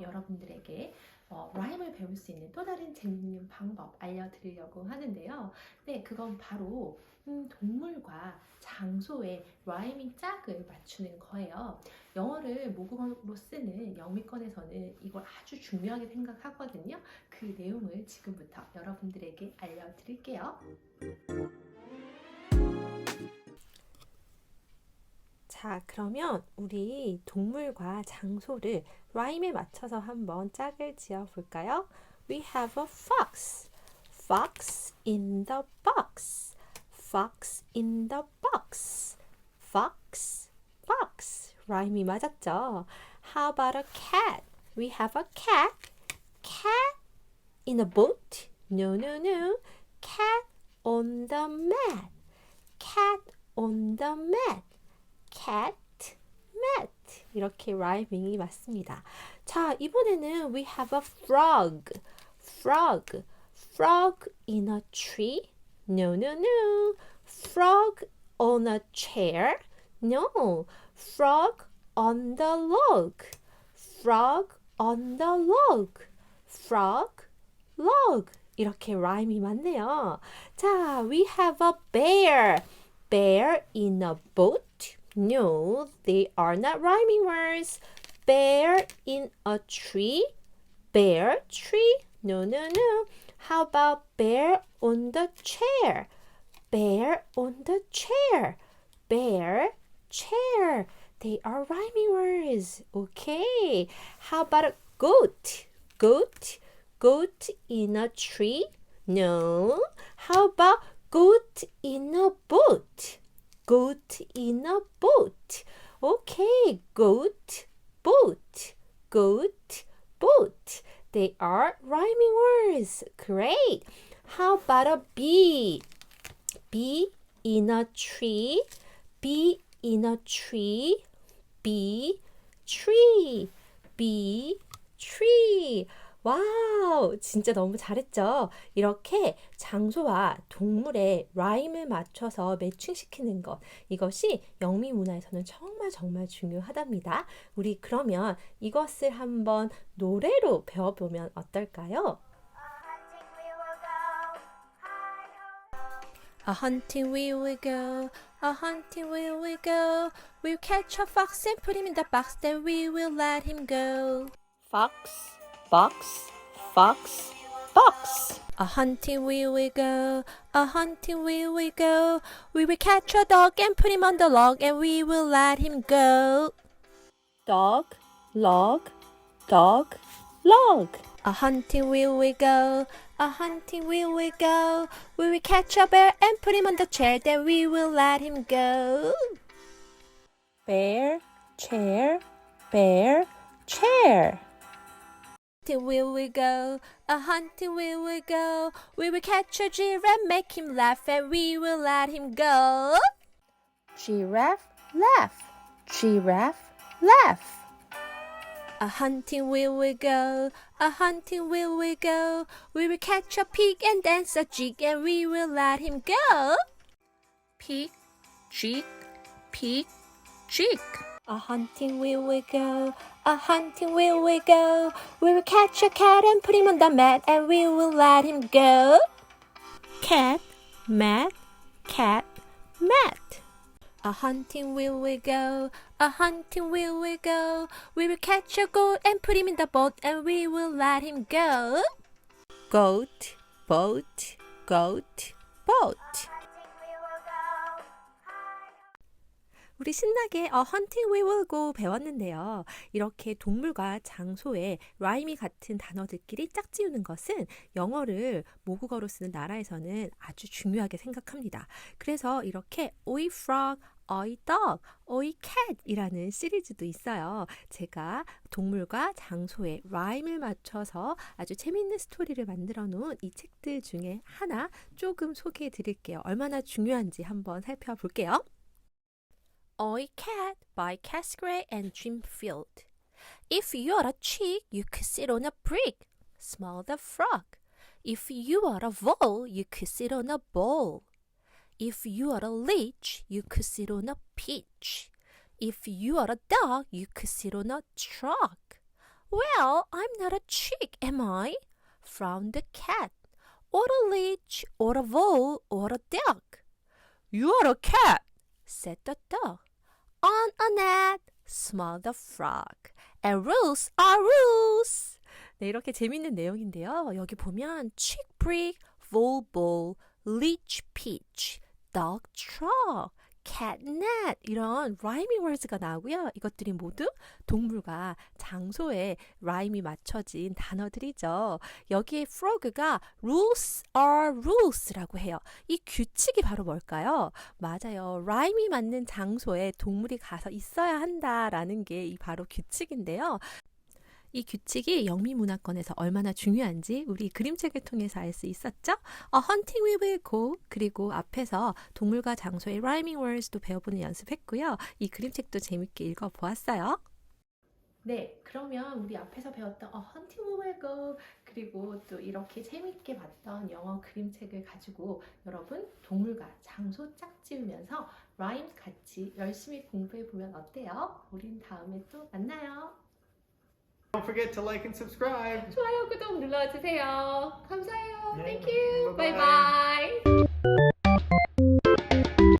여러분들에게 어, 라임을 배울 수 있는 또 다른 재밌는 방법 알려드리려고 하는데요. 네, 그건 바로 음, 동물과 장소의 라이밍 짝을 맞추는 거예요. 영어를 모국어로 쓰는 영미권에서는 이걸 아주 중요하게 생각하거든요. 그 내용을 지금부터 여러분들에게 알려드릴게요. 자, 그러면 우리 동물과 장소를 라임에 맞춰서 한번 짝을 지어 볼까요? We have a fox. Fox in the box. Fox in the box. Fox. Fox. 라임이 맞았죠? How about a cat? We have a cat. Cat in a boat? No, no, no. Cat on the mat. Cat on the mat. cat, mat 이렇게 라이밍이 맞습니다. 자, 이번에는 we have a frog. frog. frog in a tree? No, no, no. frog on a chair? No. frog on the log. frog on the log. frog, log. 이렇게 라임이 맞네요. 자, we have a bear. bear in a boat? No, they are not rhyming words. Bear in a tree? Bear tree? No, no, no. How about bear on the chair? Bear on the chair. Bear, chair. They are rhyming words. Okay. How about a goat? Goat, goat in a tree? No. How about goat in a boat? Goat in a boat. Okay, goat, boat, goat, boat. They are rhyming words. Great. How about a bee? Bee in a tree. Bee in a tree. Bee, tree. Bee, tree. 와우, 진짜 너무 잘했죠? 이렇게 장소와 동물의 라임을 맞춰서 매칭시키는 것. 이것이 영미 문화에서는 정말 정말 중요하답니다. 우리 그러면 이것을 한번 노래로 배워보면 어떨까요? A hunting we will go, a hunting we will go. We'll catch a fox and put him in the box, then we will let him go. fox, box, fox, box. A hunting we will go, a hunting we will go. We will catch a dog and put him on the log, and we will let him go. Dog, log, dog, log. A hunting we will go, a hunting we will go. We will catch a bear and put him on the chair, then we will let him go. Bear, chair, bear, chair. Hunting we will go, a hunting we will we go. We will catch a giraffe, make him laugh, and we will let him go. Giraffe, laugh. Giraffe, laugh. A hunting we will we go, a hunting we will we go. We will catch a pig and dance a jig, and we will let him go. Pig, jig, pig, jig. A hunting we will we go, a hunting will we go. We will catch a cat and put him on the mat, and we will let him go. Cat, mat, cat, mat. A hunting will we go, a hunting will we go. We will catch a goat and put him in the boat, and we will let him go. Goat, boat, goat, boat. 우리 신나게 A Hunting We Will Go 배웠는데요. 이렇게 동물과 장소에 라임이 같은 단어들끼리 짝지우는 것은 영어를 모국어로 쓰는 나라에서는 아주 중요하게 생각합니다. 그래서 이렇게 Oi Frog, Oi Dog, Oi Cat 이라는 시리즈도 있어요. 제가 동물과 장소에 라임을 맞춰서 아주 재밌는 스토리를 만들어 놓은 이 책들 중에 하나 조금 소개해 드릴게요. 얼마나 중요한지 한번 살펴볼게요. Oi Cat by Casgray and Jim Field. If you are a chick, you could sit on a brick. Smell the frog. If you are a vole, you could sit on a bowl. If you are a leech, you could sit on a peach. If you are a dog, you could sit on a truck. Well, I'm not a chick, am I? frowned the cat. Or a leech, or a vole, or a duck. You're a cat, said the duck. Smiled the frog. And rules are rules. 네, 이렇게 재밌는 내용인데요. 여기 보면 chick brick, vole bowl, leech peach, dog truck, cat net 이런 라이밍 월즈가 나오고요. 이것들이 모두 동물과 장소에 라임이 맞춰진 단어들이죠. 여기에 frog가 rules are rules라고 해요. 이 규칙이 바로 뭘까요? 맞아요. 라임이 맞는 장소에 동물이 가서 있어야 한다라는 게이 바로 규칙인데요. 이 규칙이 영미 문화권에서 얼마나 중요한지 우리 그림책을 통해서 알 수 있었죠? A hunting we will go 그리고 앞에서 동물과 장소의 rhyming words도 배워보는 연습했고요. 이 그림책도 재밌게 읽어보았어요. 네, 그러면 우리 앞에서 배웠던 we will go 그리고 또 이렇게 재밌게 봤던 영어 그림책을 가지고 여러분 동물과 장소 짝 지으면서 라임 같이 열심히 공부해 보면 어때요? 우린 다음에 또 만나요. Don't forget to like and subscribe. 좋아요, 구독 눌러주세요. 감사해요. 네, Thank you. bye-bye. Bye bye.